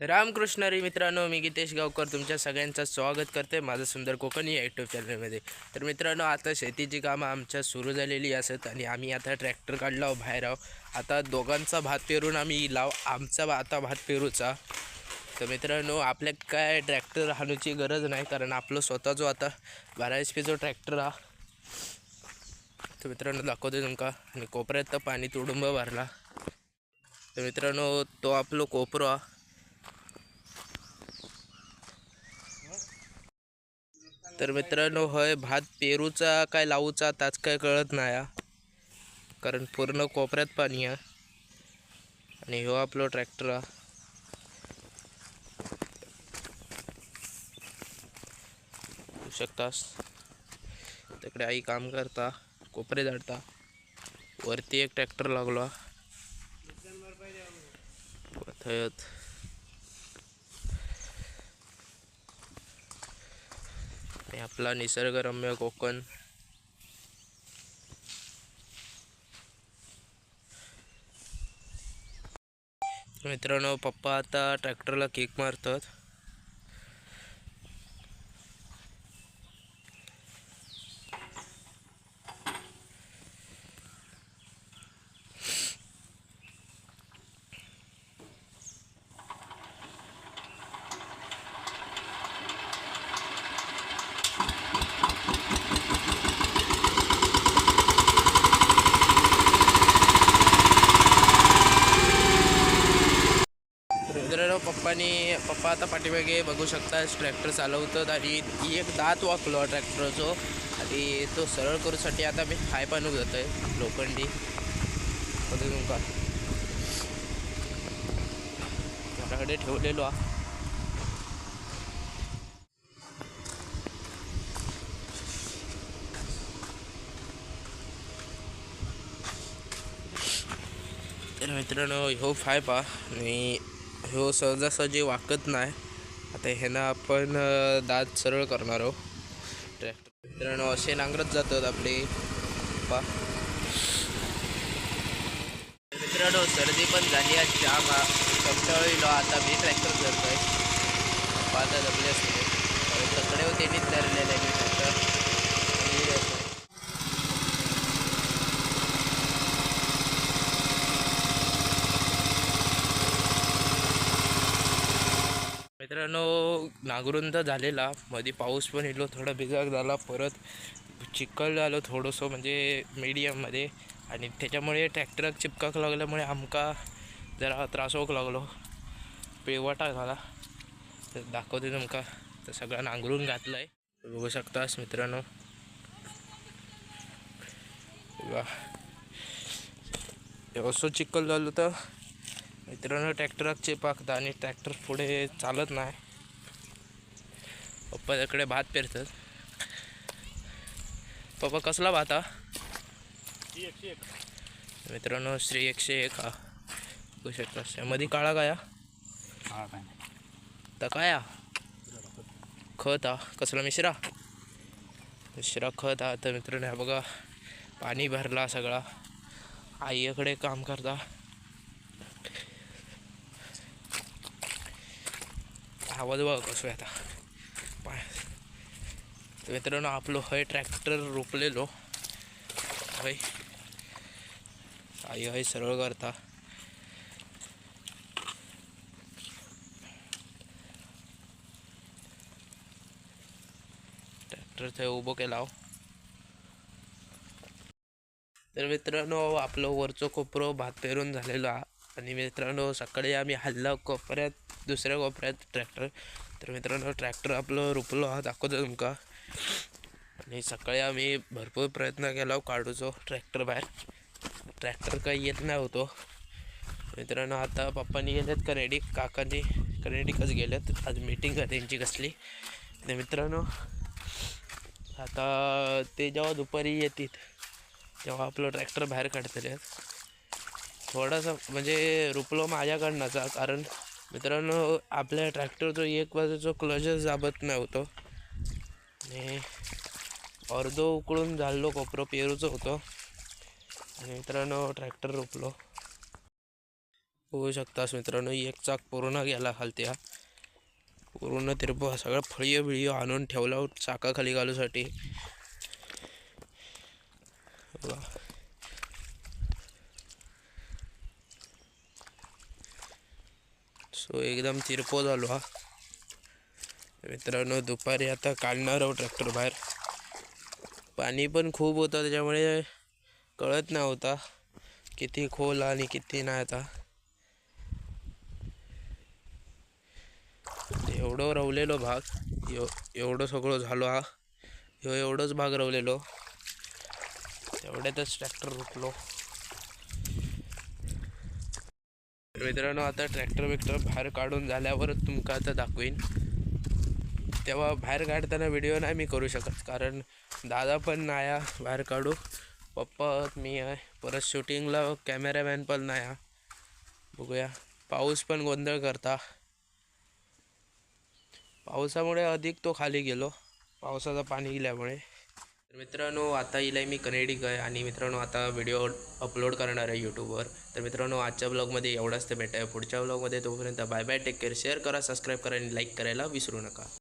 रामकृष्ण रे मित्रांनो मी गीतेश गावकर तुमच्या सगळ्यांचं स्वागत करते माझं सुंदर कोकणी या यूट्यूब चॅनलमध्ये तर मित्रांनो आता शेतीची कामं आमच्या सुरू झालेली असत आणि आम्ही आता ट्रॅक्टर काढला आहो बाहेर आहो आता दोघांचा भात पेरून आम्ही लाव आमचा आता भात पेरूचा. तर मित्रांनो आपल्या काय ट्रॅक्टर हाणूची गरज नाही कारण आपलं स्वतः जो आता बारा एच जो ट्रॅक्टर हा तर मित्रांनो दाखवतो तुमका आणि कोपऱ्यात तर पाणी तुडुंब भरला. तर मित्रांनो तो आपलो कोपरो हा तर मित्रांनो होय भात पेरूचा काय लावूचा ताच काय कळत नाही कारण पूर्ण कोपऱ्यात पाणी आहे आणि ह्यो आपलो ट्रॅक्टर हा. शकतास. तिकडे आई काम करता कोपरे झाडता. वरती एक ट्रॅक्टर लागलो हा. थंयत आणि आपला निसर्गरम्य कोकण. मित्रांनो पप्पा आता ट्रॅक्टरला किक मारतात तर मित्रांनो पप्पानी पप्पा आता पाठीमागे बघू शकता ट्रॅक्टर चालवतात आणि एक दात वाकलो ट्रॅक्टरचो. आणि तो सरळ करूसाठी आता मी हाय जातो आहे लोखंडी. बघू तुमका माझ्याकडे ठेवलेलो हा. तर मित्रांनो ह्यो फायपा आणि ह्यो सहजासहजी वाकत नाही. आता ह्यानं आपण दात सरळ करणार आहोत. ट्रॅक्टर मित्रांनो असे नांगरत जातात आपले. पा. मित्रांनो सर्दी पण झाली आहे. जाम हा. कंटाळलो आता मी ट्रॅक्टर करतोय पाहतात आपल्या जमले तकडे होते नीट धरलेलं आहे मी ट्रॅक्टर मित्रांनो नांगरून तर झालेला. मध्ये पाऊस पण येलो थोडा भिजाग झाला. परत चिखल झालो थोडंसं म्हणजे मीडियममध्ये आणि त्याच्यामुळे ट्रॅक्टर चिपकाक लागल्यामुळे आमका जरा त्रास होऊक लागलो. पेवटा झाला. तर दाखवते तुमका. तर सगळं नांगरून घातलं आहे बघू शकतास मित्रांनो. वा असं चिखल झालं तर मित्रांनो ट्रॅक्टराक चिपाकता आणि ट्रॅक्टर पुढे चालत नाही. पप्पा त्याकडे भात पेरतात. पप्पा कसला भात हा? मित्रांनो श्री एकशे एक हा. बघू शकता. मध्ये काळा काय हा? तर काय हा? खत हा. कसला मिश्रा? मिश्रा खत हा. तर मित्रांनो हा बघा. पाणी भरला सगळा. आईकडे काम करता. आवाज बघा कसो आहे आता? पाय. तर मित्रांनो आपलं हय ट्रॅक्टर रोपलेलो. हय. आई हय सरळ करता. ट्रॅक्टर थंय उभं केला तर मित्रांनो आपलं वरचो कोपरो भात पेरून झालेलो हा आणि मित्रांनो सकाळी आम्ही हल्ला कोपऱ्यात दुसऱ्या कोपऱ्यात ट्रॅक्टर तर मित्रांनो ट्रॅक्टर आपलं रुपलो हा दाखवतो तुमका. आणि सकाळी आम्ही भरपूर प्रयत्न केला हो काढूचो ट्रॅक्टर बाहेर. ट्रॅक्टर काही येत नाही होतो. मित्रांनो आता पप्पानी गेलेत कनेडी काकांनी कनेडिकच गेलेत? आज मीटिंग आहे त्यांची कसली. तर मित्रांनो आता ते जेव्हा दुपारी येतील तेव्हा आपलं ट्रॅक्टर बाहेर काढतले थोडासा म्हणजे रुपलो माझ्याकडनंचा कारण मित्रांनो आपल्या ट्रॅक्टरचं एक बाजूचं क्लचच दाबत नव्हतो. आणि अर्धो उकळून झालो कोपरो पेरूचं होतं. आणि मित्रांनो ट्रॅक्टर रोपलो. होऊ शकतास मित्रांनो एक चाक पूर्ण गेला खालती हा. पूर्ण तिरप सगळं फळीय बिळीय आणून ठेवला चाकाखाली घालूसाठी. सो एकदम चिरपो झालो हा. मित्रांनो दुपारी आता काढणार आहोत ट्रॅक्टर बाहेर. पाणी पण खूप होतं त्याच्यामुळे कळत नव्हता किती खोल आणि किती नाही आता. एवढं रवलेलो भाग एव एवढं सगळं झालो हा. ह्यो एवढंच भाग रवलेलो. तेवढ्यातच ट्रॅक्टर रुकलो तर मित्रांनो आता ट्रॅक्टर बिक्टर बाहेर काढून झाल्यावर तुमका आता दाखवीन. तेव्हा बाहेर काढताना व्हिडिओ नाही मी करू शकत कारण दादा पण नाही आहे बाहेर काढू. पप्पा मी आहे. परत शूटिंगला कॅमेरामॅन पण नाही आहे. बघूया. पाऊस पण गोंधळ करता. पावसामुळे अधिक तो खाली गेलो. पावसाचं पाणी गेल्यामुळे. तर मित्रांनो आता येईल मी कनेडिक आहे आणि मित्रांनो आता व्हिडिओ अपलोड करणार आहे यूट्यूबवर तर मित्रांनो आजच्या ब्लॉगमध्ये एवढाच. तर भेटाय पुढच्या ब्लॉगमध्ये तोपर्यंत bye bye take care share करा सबस्क्राईब करा आणि लाईक करायला विसरू नका.